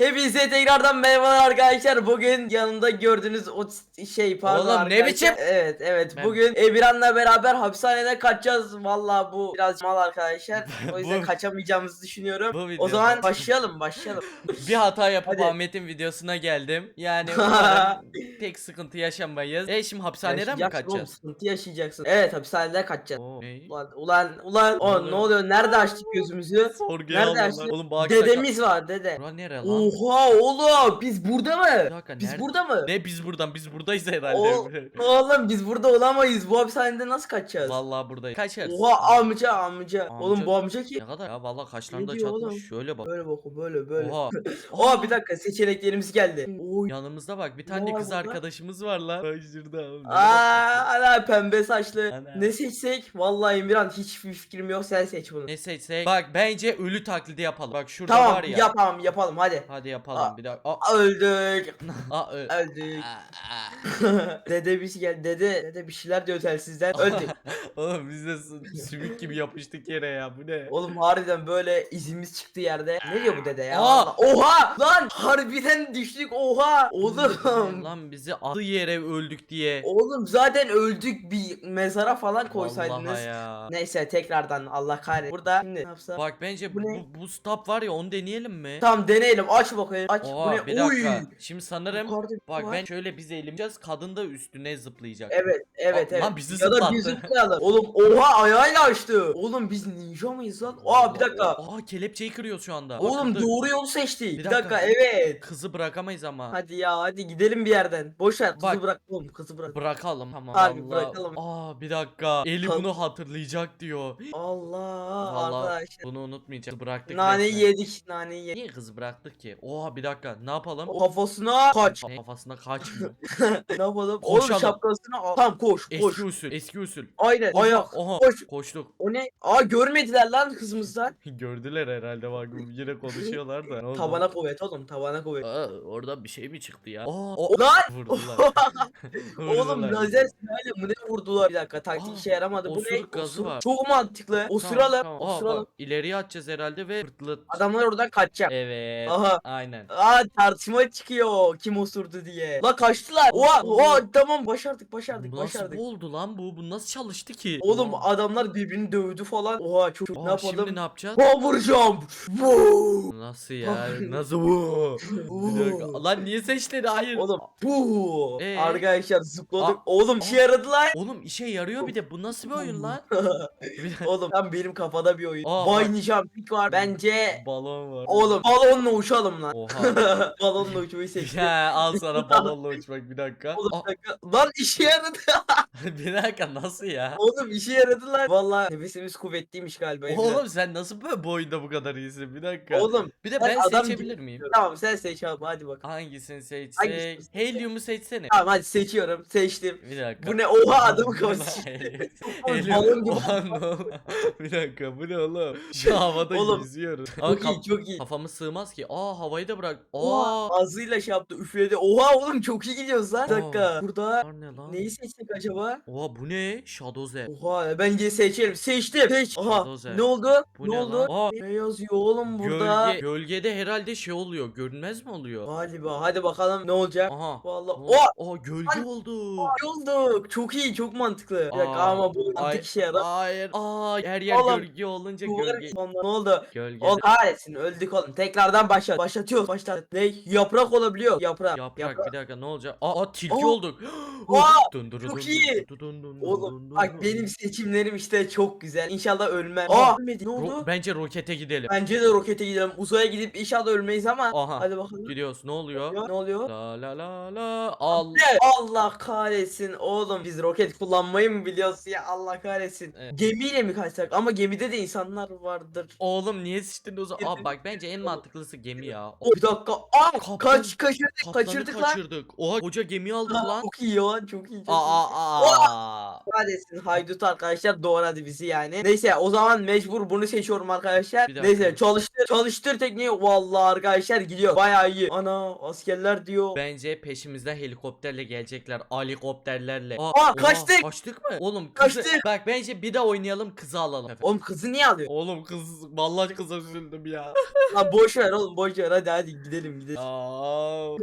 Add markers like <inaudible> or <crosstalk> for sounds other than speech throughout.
Hepinize tekrardan merhabalar arkadaşlar. Bugün yanımda gördüğünüz o şey pardon Oğlum, ne arkadaşlar. biçim? Evet evet. Ben- Bugün Emirhan'la beraber hapishaneden kaçacağız. Vallahi bu biraz mal arkadaşlar. <laughs> O yüzden Bu- kaçamayacağımızı düşünüyorum. Bu o zaman başlayalım başlayalım. <laughs> Bir hata yapıp Hadi. Ahmet'in videosuna geldim. Yani <laughs> pek sıkıntı yaşamayız. E şimdi hapishaneden mi Yaşayacaksın oğlum, kaçacağız? Sıkıntı yaşayacaksın. Evet hapishaneden kaçacağız. Oo, ne? Ulan ulan ulan o ne oluyor? Nerede açtık gözümüzü? Sorguya Nerede açtık? Oğlum. Dedemiz var dede. Bura nere lan? Oha oğlum biz burada mı? Dakika, Biz nerede? burada mı? Ne biz buradan biz buradayız herhalde. O- <laughs> Oğlum biz burada olamayız. Bu hapishanede nasıl kaçacağız? Vallahi buradayız. Kaçarız. Oha amca amca. Oğlum bu amca ki. Ne kadar ya vallahi kaşlarım da Ne diyor çatmış. oğlum? Şöyle bak. Böyle bakın böyle böyle. Oha. <laughs> Oha bir dakika seçeneklerimiz geldi. Oy. Yanımızda bak bir Ne tane var kız burada? arkadaşımız var lan. Bak şurada. Aa, ana pembe saçlı. Ana. Ne seçsek? Vallahi Emirhan hiçbir fikrim yok sen seç bunu. Ne seçsek? Bak bence ölü taklidi yapalım. Bak şurada Tamam var ya. yapalım yapalım hadi. Hadi yapalım Aa. bir dakika. Aa, Öldük. aa, <laughs> ö- Öldük. <laughs> Dede bir şey geldi. Dede, dede bir şeyler diyor telsizden. Öldük. <laughs> Oğlum biz de sü- sümük gibi yapıştık yere ya bu ne? Oğlum harbiden böyle izimiz çıktı yerde. Ne diyor bu dede ya? Aa! Oha! Lan harbiden düştük oha! Oğlum. Lan bizi adı yere öldük diye. Oğlum zaten öldük bir mezara falan koysaydınız. Vallahi ya. Neyse tekrardan Allah kahretsin. Burada şimdi ne yapsam? Bak bence Bu bu, ne? bu, stop var ya onu deneyelim mi? Tamam deneyelim. Aç bakayım. Aç. bu Oha ne? bir dakika. Oy! Şimdi sanırım Yukarıda bir bak var. ben şöyle biz eğileceğiz kadın da üstüne zıplayacak. Evet, evet, Aa, evet. lan bizi ya da zıplattı. biz zıplayalım. Oğlum oha ayağıyla açtı. Oğlum biz ninja mıyız lan? Aa bir dakika. Aa kelepçeyi kırıyor şu anda. Oğlum kırdı. doğru yolu seçti. Bir dakika. dakika, evet. Kızı bırakamayız ama. Hadi ya hadi gidelim bir yerden. Boş ver kızı Bak. bırak oğlum kızı bırak. Bırakalım tamam. Harbi Allah. bırakalım. Aa bir dakika. Eli Kal- bunu hatırlayacak diyor. Allah Vallahi arkadaşlar. bunu unutmayacağız. Bıraktık. Naneyi resmen. yedik naneyi yedik. Niye kızı bıraktık ki? Oha bir dakika ne yapalım? Kafasına kaç. Ne? Kafasına kaçmıyor. <laughs> ne yapalım? Oğlum Koşalım. şapkasına al. Tamam koş koş. eski usul, eski usul. Aynen. Oha, Ayak. oha. Koş. Koştuk. O ne? Aa görmediler lan kızımızdan. <laughs> Gördüler herhalde bak yine konuşuyorlar da. Ne oldu? Tavana kuvvet oğlum tavana kuvvet. Aa, oradan bir şey mi çıktı ya? Aa, O lan! vurdular. <laughs> Oğlum lazer silahıyla mı ne vurdular? Bir dakika taktik Aa, işe yaramadı. Bu ne? gazı Osur- var. Çok mantıklı. Tamam, Osuralım. tamam. Osuralım. bak, ileriye atacağız herhalde ve fırtlat. Adamlar oradan kaçacak. Evet. Aha. Aynen. Aa tartışma çıkıyor kim osurdu diye. La kaçtılar. Oha oha tamam başardık başardık Bu nasıl başardık. oldu lan bu? Bu nasıl çalıştı ki? Oğlum adamlar birbirini dövdü falan. Oha çok aa, ne yapalım? Şimdi ne yapacağız? Bomber jump. Woo! Nasıl <laughs> ya? Nasıl bu? Bir dakika. Lan niye seçtin? Hayır. Oğlum bu Ee? arkadaşlar zıpladık. Aa, Oğlum işe yaradı lan. Oğlum işe yarıyor bir de. Bu nasıl bir oyun lan? Bir <laughs> dakika. Oğlum tam benim kafada bir oyun. Aa, Bay bak. jumping var. Bence Balon var. oğlum balonla uçalım lan. Oha. <laughs> balonla uçmayı <laughs> seçtim. ya al sana balonla uçmak bir dakika. Oğlum Aa, bir dakika. Lan işe yaradı. <laughs> bir dakika nasıl ya? Oğlum işe yaradı lan. Vallahi nefesimiz kuvvetliymiş galiba. Emre. Oğlum sen nasıl böyle bu oyunda bu kadar iyisin? Bir dakika. Oğlum bir de ben ben adam seçebilir miyim? tamam sen seç abi hadi bakalım. Hangisini seçsek? Hangisini? Helium'u seçsene. Tamam hadi seçiyorum. Seçtim. Bir dakika. Bu ne? Oha adamın kafası. Balon gibi. Bir dakika bu ne oğlum? Şu havada Oğlum, yüzüyoruz. Ama Çok iyi çok iyi. kafamız sığmaz ki. Aa havayı da bırak. Oha Aa. ağzıyla şey yaptı üfledi. Oha oğlum çok iyi gidiyoruz lan. Bir Aa. dakika. Burada ne lan? neyi seçtik acaba? Oha bu ne? Shadowze. Oha bence seçelim. Seçtim. Seç. Aha. Shadow Ne oldu? Bu ne ne oldu? lan? Aa. Ne yazıyor oğlum burada? Gölge, gölgede herhalde şey oluyor. Görünmez mi oluyor? Galiba. Hadi bakalım ne olacak? Aha. Vallahi. Aa, Oha. Aa gölge oldu. iyi olduk. Çok iyi, çok mantıklı. Bir dakika Aa, ama bu Ay, mantık işe yarar. Hayır. Aa her yer Oğlum, gölge olunca Duvar gölge. ne oldu? Gölge. Oğlum kahretsin öldük oğlum. Tekrardan başlat. Başlatıyoruz. Başlat. Ne? Yaprak olabiliyor. Yaprak. Yaprak, bir dakika ne olacak? Aa, aa tilki Aa. olduk. <gasps> Aa, Dun dun çok dun iyi. dun dun dun dun Oğlum dun bak dun. benim seçimlerim işte çok güzel. İnşallah ölmem. Aa. Aa, ölmedi. Ne Ro- oldu? bence rokete gidelim. Bence de rokete gidelim. Uzaya gidip inşallah ölmeyiz ama. Aha. Hadi bakalım. Gidiyoruz. Ne oluyor? Ne oluyor? La la la la. Al. Ne? Allah kahretsin oğlum biz roket kullanmayı mı biliyoruz ya Allah kahretsin. Evet. Gemiyle mi kaçsak? Ama gemide de insanlar vardır. Oğlum niye sıçtın o zaman? Aa bak bence en mantıklısı gemi ya. O bir dakika. Aa Kaptan- kaç kaçırdık Kaptanı kaçırdık lan. kaçırdık. Oha koca gemi aldık lan. Çok iyi ya çok iyi. Çok Aa iyi. aa aa. Kahretsin haydut arkadaşlar doğradı bizi yani. Neyse o zaman mecbur bunu seçiyorum arkadaşlar. Bir dakika. Neyse çalıştır çalıştır tekniği. Vallahi arkadaşlar gidiyor. Bayağı iyi. Ana asker askerler diyor. Bence peşimizden helikopterle gelecekler. Helikopterlerle. Aa, Aa, kaçtık. Kaçtık mı? Oğlum kızı. Kaçtık. Bak bence bir de oynayalım kızı alalım. Oğlum kızı niye alıyor? Oğlum kız vallahi kıza üzüldüm ya. Lan boş ver oğlum boş ver hadi hadi gidelim gidelim. Aa,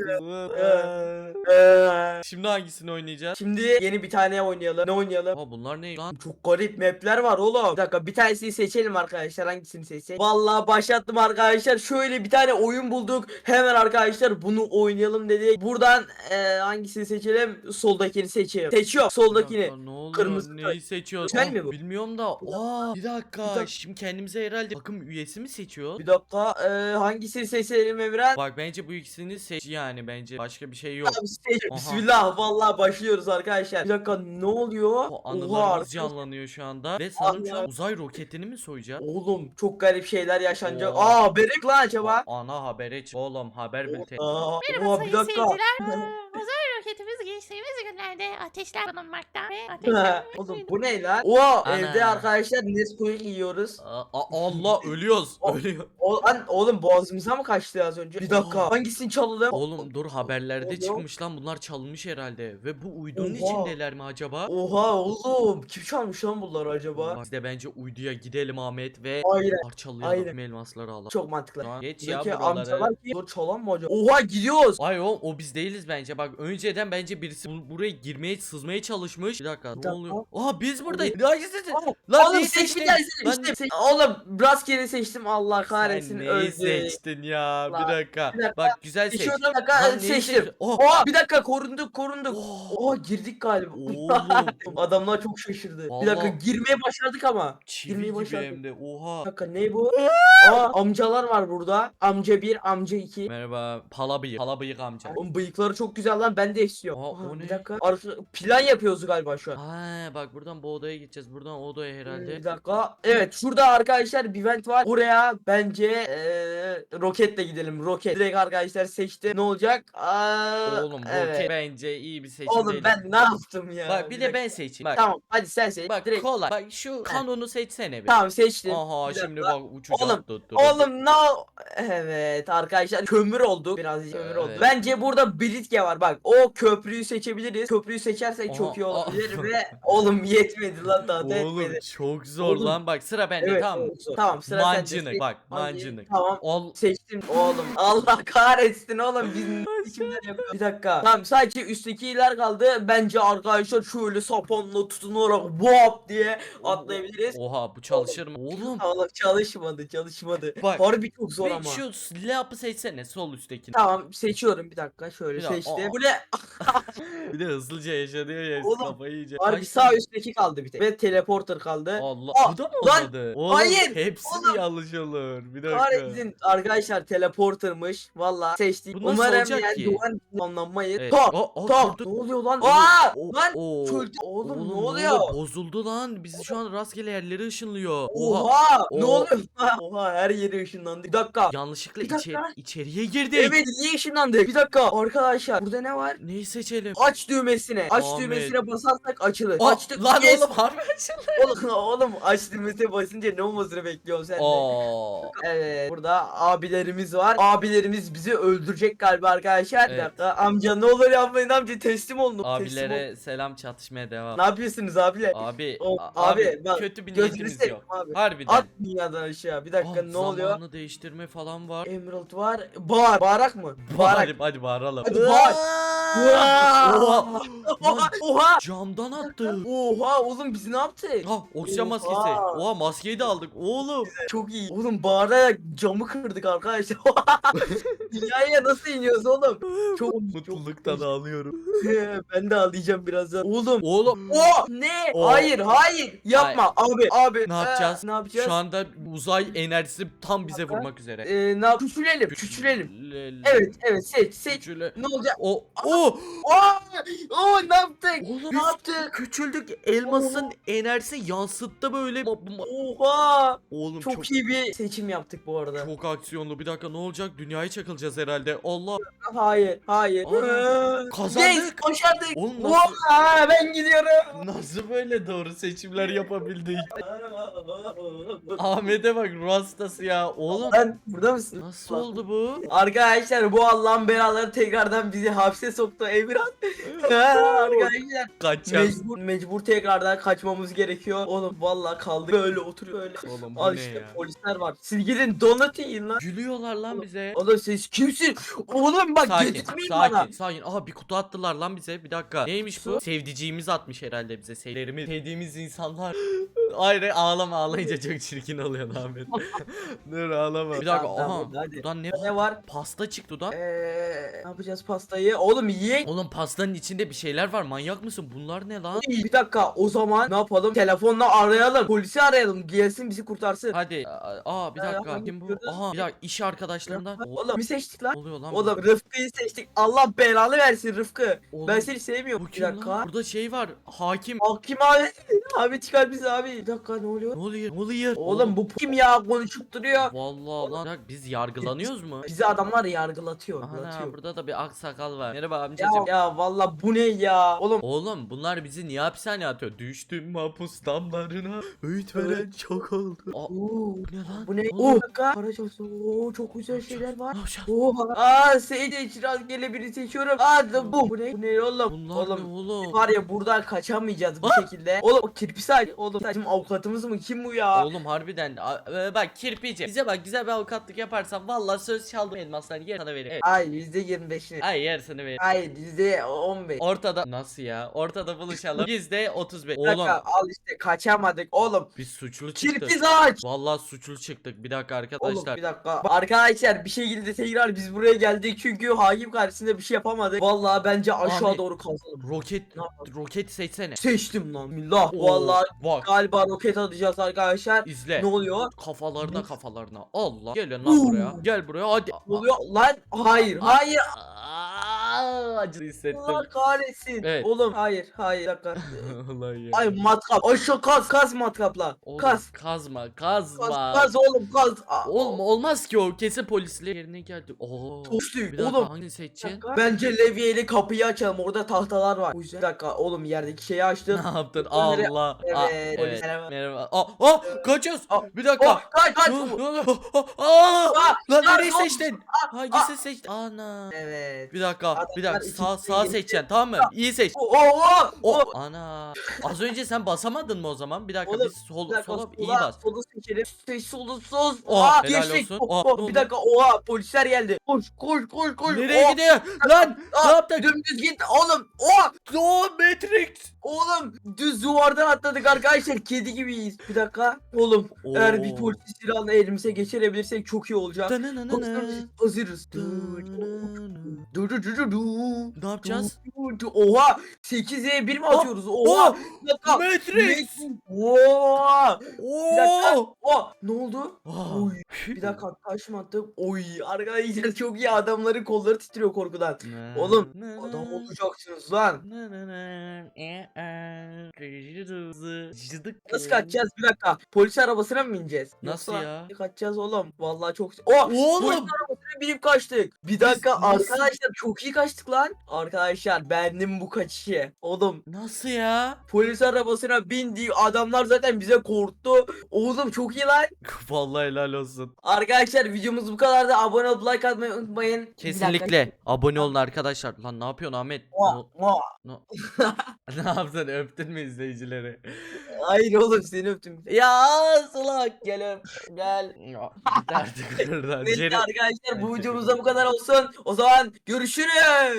Şimdi hangisini oynayacağız? Şimdi yeni bir tane oynayalım. Ne oynayalım? Aa, bunlar ne lan? Çok garip mapler var oğlum. Bir dakika bir tanesini seçelim arkadaşlar. Hangisini seçelim? Vallahi başlattım arkadaşlar. Şöyle bir tane oyun bulduk. Hemen arkadaşlar bunu oynayalım dedik. Buradan eee, hangisini seçelim? Soldakini seçelim. Seçiyor Bir soldakini. dakika, ne oluyor? Kırmızı Neyi seçiyoruz? Güzel mi bu? Bilmiyorum da. Aa, bir dakika. dakika. Şimdi kendimize herhalde takım üyesi mi seçiyor? Bir dakika eee, hangisini seçelim Emren? Bak bence bu ikisini seç yani bence başka bir şey yok. Abi seç- Aha. Bismillah vallahi başlıyoruz arkadaşlar. Bir dakika ne oluyor? O anılarımız arkadaşlar. canlanıyor şu anda ve sanırım şu an uzay roketini mi soyacağız? Oğlum çok garip şeyler yaşanacak. Oo. Aa berek lan acaba? Ana habere çık. Oğlum haber bülteni. Aa, Merhaba oha, sayın bir dakika. seyirciler. <laughs> Ee, Uzay roketimiz geçtiğimiz günlerde ateşler bulunmakta ve <laughs> ateşler Oğlum bu ne lan? Oha Ana. evde arkadaşlar Nesquik yiyoruz. Aa, aa, Allah <laughs> ölüyoruz. O- Ölüyor. O, lan oğlum boğazımıza mı kaçtı az önce? Bir dakika. Oha. Hangisini çalalım? Oğlum dur haberlerde Oluyor. çıkmış lan bunlar çalınmış herhalde. Ve bu uydunun Oha. içindeler mi acaba? Oha oğlum. Kim çalmış lan bunları acaba? Biz de bence uyduya gidelim Ahmet ve Aynen. parçalayalım Aynen. elmasları alalım. Çok mantıklı. Tamam, Geç ya buraları. amcalar ki Dur, çalan mı acaba? Oha gidiyoruz. Ay o, o biz değiliz bence. Bak önceden bence birisi bu- buraya girmeye sızmaya çalışmış. Bir dakika, ne dakika. oluyor? Aa biz buradayız. Hangisi? Oğlum, Lan Oğlum neyi seç Lan seçtim. Se- Oğlum rastgele seçtim Allah kahretsin Sen neyi öldü. seçtin ya? Lan, Bir dakika. bir dakika. Bak güzel seç. Seçiyorum bir Lan dakika neyi seçtim. seçtin? Oh. Oha bir dakika korunduk korunduk. Oh. Oha girdik galiba. Oğlum. <laughs> Adamlar çok şaşırdı. Bir dakika girmeye başardık ama. Çivi Girmeyi gibi başardık. hem de. Oha. Bir dakika ne bu? Aa amcalar var burada. Amca 1, amca 2. Merhaba. Pala bıyık. Pala bıyık amca. Oğlum bıyıkları çok güzel lan ben de istiyorum. Aa, o bir ne? dakika. Arka, plan yapıyoruz galiba şu an. Ha bak buradan bu odaya gideceğiz. Buradan o odaya herhalde. Bir dakika. Evet şurada arkadaşlar bir vent var. Oraya bence eee, roketle gidelim. Roket. Direkt arkadaşlar seçti. Ne olacak? Aa, Oğlum bu evet. bence iyi bir seçim Oğlum değil. ben ne yaptım ya? Bak bir de dakika. ben seçeyim. Bak. Tamam hadi sen seç. Bak Direkt. kolay. Bak şu kanunu seçsene bir. Tamam seçtim. Aha Bir şimdi dakika. bak uçacak. Oğlum, Dur, dur, dur. Oğlum no. Evet arkadaşlar kömür olduk. Biraz kömür Evet. olduk. Bence burada Britge var bak. O köprüyü seçebiliriz. Köprüyü seçersek Aha, çok iyi aa. olabilir ve oğlum yetmedi lan daha da Oğlum etmedi. çok zor Oğlum. lan bak sıra bende Evet, tamam. zor. Tamam, sıra sende. Mancınık Seç- bak Mancınık, tamam. Ol Seçtim oğlum. Allah kahretsin oğlum biz ne <laughs> biçimler yapıyoruz. Bir dakika. Tamam sadece üsttekiler kaldı. Bence arkadaşlar şöyle sapanla tutunarak bop diye atlayabiliriz. Oha bu çalışır mı? Oğlum Oğlum çalışmadı çalışmadı. Bak, Harbi çok zor bir ama. şu lapı seçsene sol üsttekini. Tamam seçiyorum bir dakika şöyle Bir dakika, seçtim. aa. Bu ne? <laughs> Bir de hızlıca yaşanıyor ya Oğlum, kafayı yiyecek. Harbi Kaç sağ tane- üstteki kaldı bir tek. Ve teleporter kaldı. Allah Aa, bu da mı lan, olmadı? Oğlum, hayır, Hepsi oğlum. yanlış olur. Bir dakika. Kahretsin arkadaşlar teleportermış. Valla seçtik. Bu nasıl Umarım olacak yani ki? duvar anlanmayız. Evet. Aa, tak. dur, dur. Ne oluyor lan? Aa o- lan o- çöldü. Oğlum, ne oluyor? Bozuldu lan. Biz şu an rastgele yerleri ışınlıyor. Oha, Oha. ne oluyor? <laughs> Oha her yeri ışınlandı. Bir dakika. Yanlışlıkla Bir dakika. içe- içeriye girdik. Evet niye ışınlandık? Bir dakika arkadaşlar burada ne var? Neyi seçelim? Aç düğmesine. Aç Ahmet. düğmesine basarsak açılır. Aa, Açtık. lan yes. oğlum harbi açıldı. <laughs> Oğlum, oğlum aç düğmesine basınca ne olmasını bekliyorsun sen de? Oo. <laughs> Evet burada abilerimiz var. Abilerimiz bizi öldürecek galiba arkadaşlar. Bir Evet. dakika. Amca ne olur yapmayın amca teslim olun. Teslim Abilere selam çatışmaya devam. olun. Ne yapıyorsunuz abiler? Abi, O- a- abi, bak, kötü bir Gözünü niyetimiz seveyim yok. abi. Harbiden. At dünyadan aşağı. Bir dakika ne oluyor? Zamanı değiştirme falan var. Emerald var. Bağır. Bağırak mı? Bağırak. Hadi, hadi bağıralım. Hadi bağır. Oha. Oha. Oha. Oha. Camdan attı. Oha oğlum biz ne yaptık? Ha oksijen maskesi. Oha maskeyi de aldık. Oğlum. Çok iyi. Oğlum bağırarak camı kırdık arkadaşlar. Dünyaya nasıl iniyoruz oğlum? Çok Mutluluktan ağlıyorum. ben de ağlayacağım birazdan. Oğlum. Oğlum. O ne? O- Hayır, hayır. Yapma abi, abi. Ne Ee, yapacağız? ne yapacağız? Şu anda uzay enerjisi tam bize vurmak üzere. Ee, ne yap? Küçülelim, küçülelim. Evet, evet. Seç, seç. Küçüle. Ne olacak? O Aa! Oo! Oo, oo ne yaptık? Oğlum ne yaptık? küçüldük. Elmasın enerjisi yansıttı böyle. Oha! Oğlum Çok, çok iyi bir seçim yaptık bu arada. çok aksiyonlu. Bir dakika ne olacak? Dünyaya çakılacağız herhalde. Allah. Hayır, hayır. Aa, Ee, kazandık. Yes, başardık. Oğlum nasıl- Oha, ben gidiyorum. Nasıl böyle doğru seçimler yapabildik? <laughs> Ahmet'e bak ruh hastası ya. Oğlum Lan burada mısın? nasıl oldu bu? Arkadaşlar bu Allah'ın belaları tekrardan bizi hapse soktu Emirhan. <laughs> Arkadaşlar Kaçacağız. mecbur, mecbur tekrardan kaçmamız gerekiyor. Oğlum vallahi kaldık böyle oturuyor öyle. Oğlum bu Al ne işte ya? polisler var. Siz gidin donut yiyin lan. Gülüyorlar lan bize. Oğlum siz kimsin? Oğlum bak Sakin, getirtmeyin sakin, bana. sakin. Aha bir kutu attılar lan bize. Bir dakika. Neymiş bu? Sevdiciğimiz atmış herhalde bize. Sevlerimiz, sevdiğimiz insanlar. Hayır ağlama ağlayınca çok çirkin oluyor Ahmet. <laughs> Dur ağlama. Bir dakika. Tamam, tamam, Aha. hadi. Buradan ne? Ne var? Pasta çıktı buradan. Eee ne yapacağız pastayı? Oğlum yiyin. Oğlum pastanın içinde bir şeyler var. Manyak mısın? Bunlar ne lan? Bir dakika o zaman ne yapalım? Telefonla arayalım. Polisi arayalım. Gelsin bizi kurtarsın. Hadi. Aa bir dakika. Kim bu? Aha bir dakika iş arkadaşlarından. O- Oğlum bir seçtik lan. oluyor lan? Oğlum? Rıfkı'yı seçtik. Allah belanı versin Rıfkı. Oğlum, Ben seni sevmiyorum. Bu Bir kim lan? dakika. Burada şey var. Hakim. Hakim abi. <laughs> abi çıkar bizi abi. Bir dakika ne oluyor? Ne oluyor? Ne oluyor? Oğlum bu kim ya konuşup duruyor. Vallahi lan. Bir dakika, Biz yargılanıyoruz mu? Bizi adamlar yargılatıyor. Yargılatıyor. burada da bir aksakal var. Merhaba Ya, amcacım. ya valla bu ne ya? Oğlum Oğlum bunlar bizi niye hapishaneye atıyor? Düştüm mahpus damlarına. Öğüt veren çok oldu. Aa, Oo, bu ne lan? bu ne? Oo, bir dakika. Para çalışıyor. Oo, çok güzel şeyler var. Ne yapacağız? Oha. Aa Seyde için rastgele biri seçiyorum. Aa da bu. Bu ne? Bu ne oğlum? Bunlar oğlum. ne oğlum? Var ya buradan kaçamayacağız bu Ah! şekilde. Oğlum o kirpi saç. Oğlum saçım avukatımız mı? Kim bu ya? Oğlum harbiden a- e, bak kirpici bize bak güzel bir avukatlık yaparsan vallahi söz çaldım elmaslarını yer sana veririm. Evet. Ay yüzde yirmi beşini. Ay yarısını veririm. Ay yüzde on beş. Ortada nasıl ya? Ortada buluşalım. <laughs> Yüzde 35. Bir Oğlum dakika, al işte kaçamadık. Oğlum biz suçlu çıktık. kirpi saç. Vallahi suçlu çıktık. Bir dakika Oğlum arkadaşlar. bir dakika. Arkadaşlar bir şekilde tekrar biz buraya geldik çünkü hakim karşısında bir şey yapamadık. Vallahi bence aşağı Ahmet. doğru kazalım. Roket Ne yapalım? roket seçsene. Seçtim lan. Millah. Oo, Vallahi bak galiba roket atacağız arkadaşlar. izle. Ne oluyor? Kafalarına kafalarına. Allah. Gel lan buraya. Gel buraya hadi. Ne oluyor? Lan hayır hayır. Aa, acı hissettim. Allah kahretsin. Evet. Oğlum hayır hayır. Dakika. <laughs> Allah ya. Ay matkap. Aşağı kaz kaz matkapla. Oğlum, Kaz. Kazma, kazma. Kaz kaz oğlum kaz. Aa, Oğlum olmaz ki o. Kesin polisler yerine geldi. Oo. Bir dakika Oğlum. Bir seçeceksin? Bence levyeyle kapıyı açalım. Orada tahtalar var. O yüzden. Bir dakika oğlum yerdeki şeyi açtım. <laughs> Ne yaptın? Onları- Allah. Aa, Evet, merhaba. Merhaba. Aa, aa, kaçıyoruz. Aa, Bir dakika. Oh, kaç kaç. Ne oluyor? Aa, Aa, Lan nereyi ne oldu? seçtin? Hangisini seçtin? Ana. Evet. Bir dakika, bir dakika. Sağ sağ seçeceksin tamam mı? İyi seç. Oo, oo, O oo. ana. Az önce sen basamadın mı o zaman? Bir dakika Oğlum, biz sol Bir dakika, sola iyi bas. Solu seçelim. Seç solu sos. Oha, Aa, helal geçtik. olsun. Oh, Aa, oh, ne oldu? bir dakika oha polisler geldi. Koş koş koş koş. Nereye Oh, gidiyor? Lan aa, ne yaptın? Dümdüz git oğlum. Oh, No Matrix. oğlum düz duvardan atladık arkadaşlar. Kedi gibiyiz. Bir dakika. Oğlum eğer bir Oo. polis silahını elimize geçirebilirsek çok iyi olacak. Hazırız. Hazırız. Dananana. Du du du du du. Ne yapacağız? Oha 8'e 1 mi Oh, atıyoruz? Oha. Bir dakika. Matrix. Oha. Bir dakika. Oo. Oh, ne oldu? Aa. Oy. Bir dakika taş mı attım? Oy arkadaşlar çok iyi adamların kolları titriyor korkudan. Oğlum, Adam olacaksınız lan. Nasıl kaçacağız bir dakika? Polis arabasına mı bineceğiz? Nasıl Yoksa ya? Kaçacağız oğlum. Vallahi çok... Oh! Polis Oğlum. arabasına binip kaçtık. Bir dakika arkadaşlar çok iyi kaçtık lan. Arkadaşlar beğendim bu kaçışı. Oğlum Nasıl ya? polis arabasına bindi. Adamlar zaten bize korktu. Oğlum çok iyi lan. <laughs> Vallahi helal olsun. Arkadaşlar videomuz bu kadar da abone olup like atmayı unutmayın. Kesinlikle abone olun arkadaşlar. Lan ne yapıyorsun Ahmet? <laughs> Ne yaptın? Öptün mü izleyicileri? Hayır oğlum seni öptüm. ya salak gel öp. Gel. <laughs> Artık oradan. Neyse Jerry- arkadaşlar bu videomuzda bu kadar olsun. O zaman görüşürüz. Cheers!